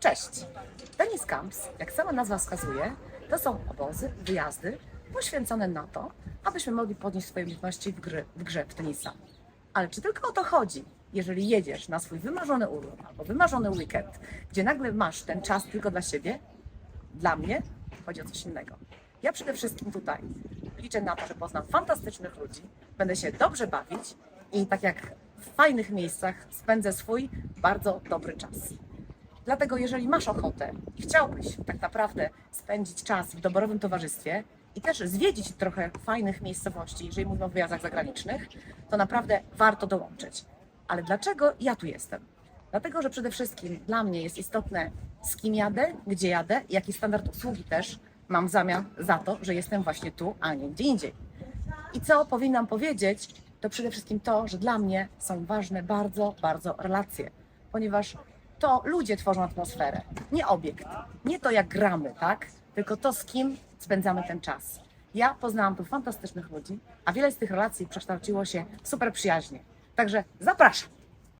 Cześć! Tennis Camps, jak sama nazwa wskazuje, to są obozy, wyjazdy poświęcone na to, abyśmy mogli podnieść swoje umiejętności w, w grze w tenisa. Ale czy tylko o to chodzi, jeżeli jedziesz na swój wymarzony urlop albo wymarzony weekend, gdzie nagle masz ten czas tylko dla siebie? Dla mnie chodzi o coś innego. Ja przede wszystkim tutaj liczę na to, że poznam fantastycznych ludzi, będę się dobrze bawić i tak jak w fajnych miejscach spędzę swój bardzo dobry czas. Dlatego, jeżeli masz ochotę i chciałbyś tak naprawdę spędzić czas w doborowym towarzystwie i też zwiedzić trochę fajnych miejscowości, jeżeli mówimy o wyjazdach zagranicznych, to naprawdę warto dołączyć. Ale dlaczego ja tu jestem? Dlatego, że przede wszystkim dla mnie jest istotne, z kim jadę, gdzie jadę, jaki standard usługi też mam w zamian za to, że jestem właśnie tu, a nie gdzie indziej. I co powinnam powiedzieć, to przede wszystkim to, że dla mnie są ważne bardzo, bardzo relacje, ponieważ to ludzie tworzą atmosferę, nie obiekt, nie to jak gramy, tak? Tylko to, z kim spędzamy ten czas. Ja poznałam tu fantastycznych ludzi, a wiele z tych relacji przekształciło się w super przyjaźnie. Także zapraszam!